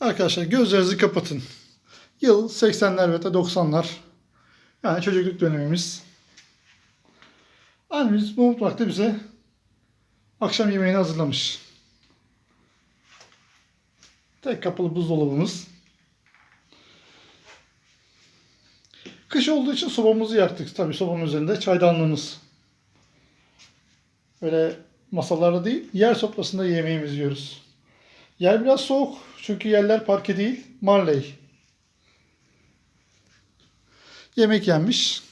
Arkadaşlar gözlerinizi kapatın. Yıl 80'ler ve 90'lar. Yani çocukluk dönemimiz. Annemiz bu mutfakta bize akşam yemeğini hazırlamış. Tek kapılı buzdolabımız. Kış olduğu için sobamızı yaktık. Tabii sobanın üzerinde çaydanlığımız. Böyle masalarda değil, yer sofrasında yemeğimizi yiyoruz. Yer biraz soğuk çünkü yerler parke değil, marley. Yemek yenmiş.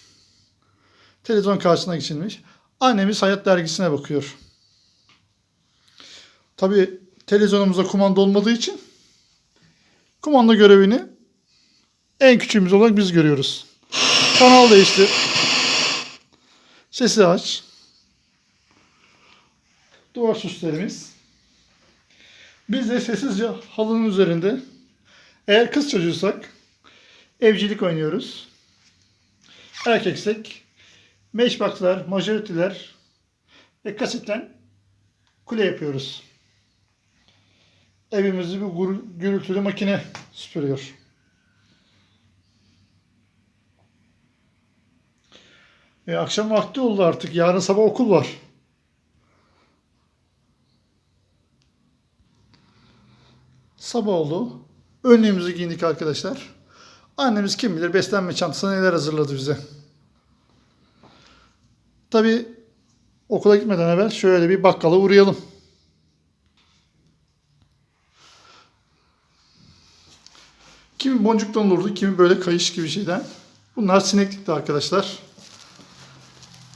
Televizyon karşısına geçilmiş. Annemiz Hayat Dergisi'ne bakıyor. Tabii televizyonumuzda kumanda olmadığı için kumanda görevini en küçüğümüz olarak biz görüyoruz. Kanal değiştir. Sesi aç. Duvar süslerimiz. Biz de sessizce halının üzerinde eğer kız çocuğuysak evcilik oynuyoruz. Erkeksek matchboxlar, majoritiler ve kasitten kule yapıyoruz. Evimizi bir gürültülü makine süpürüyor. E, akşam vakti oldu artık. Yarın sabah okul var. Sabah oldu. Önlüğümüzü giyindik arkadaşlar. Annemiz kim bilir beslenme çantasına neler hazırladı bize. Tabi okula gitmeden evvel şöyle bir bakkala uğrayalım. Kimi boncuktan olurdu, kimi böyle kayış gibi şeyden. Bunlar sineklikti arkadaşlar.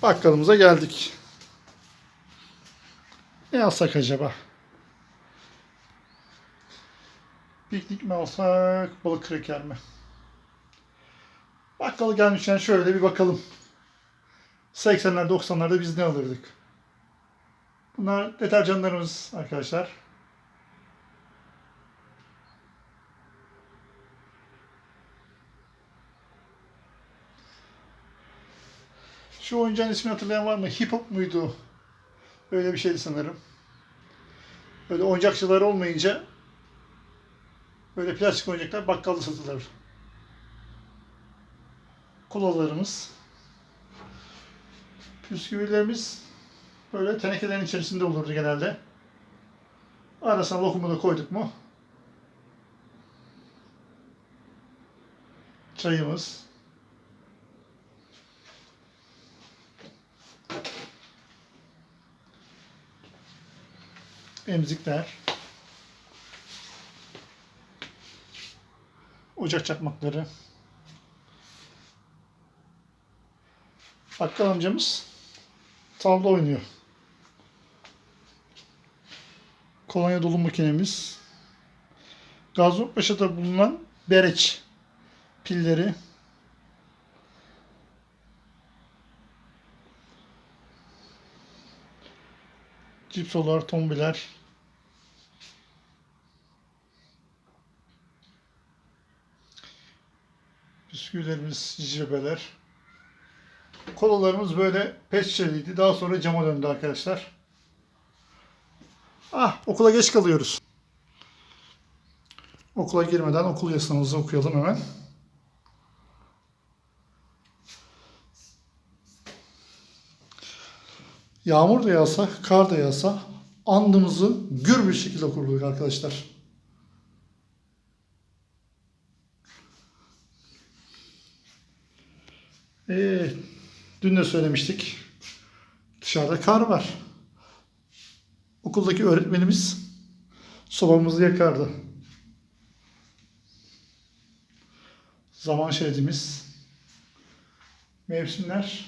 Bakkalımıza geldik. Ne alsak acaba? Piknik mi alsak, balık kreker mi? Bakkala gelmişken şöyle bir bakalım. 80'ler 90'larda biz ne alırdık? Bunlar deterjanlarımız arkadaşlar. Şu oyuncağın ismini hatırlayan var mı? Hip Hop muydu? Öyle bir şeydi sanırım. Böyle oyuncakçılar olmayınca böyle plastik oyuncaklar bakkalda satılır. Kolalarımız. Bisküvilerimiz böyle tenekelerin içerisinde olurdu genelde. Arasına lokumu da koyduk mu? Çayımız. Emzikler. Ocak çakmakları. Bakkal amcamız tavla oynuyor. Kolonya dolum makinemiz. Gaziantep'te bulunan Bereç pilleri. Cipsolar, tombiler. Bisküvilerimiz, cicrebeler. Kolalarımız böyle pet. Daha sonra cama döndü arkadaşlar. Ah okula geç kalıyoruz. Okula girmeden okul yasamızı okuyalım hemen. Yağmur da yağsa, kar da yağsa andımızı gür bir şekilde okurduk arkadaşlar. Ee, dün de söylemiştik. Dışarıda kar var. Okuldaki öğretmenimiz sobamızı yakardı. Zaman şeridimiz, mevsimler,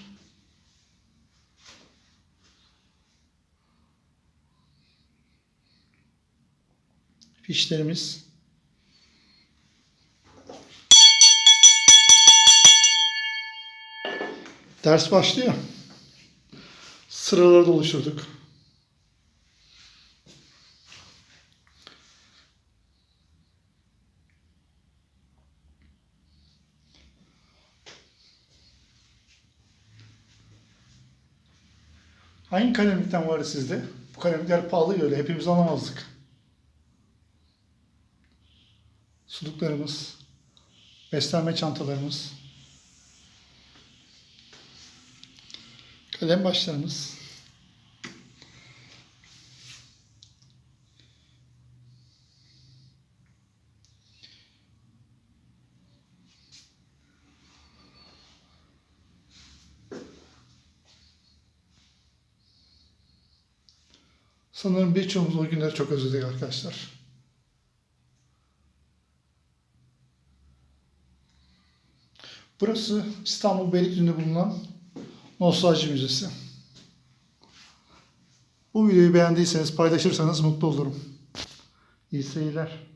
fişlerimiz, ders başlıyor. Sıraları da oluşturduk. Hangi kalemlikten var sizde? Bu kalemlikler pahalı öyle. Hepimiz alamazdık. suluklarımız, beslenme çantalarımız, kalem başlarımız, Sanırım birçoğumuz o günleri çok özledik arkadaşlar. Burası İstanbul Beylikdüzü'nde bulunan Nostalji Müzesi. Bu videoyu beğendiyseniz paylaşırsanız mutlu olurum. İyi seyirler.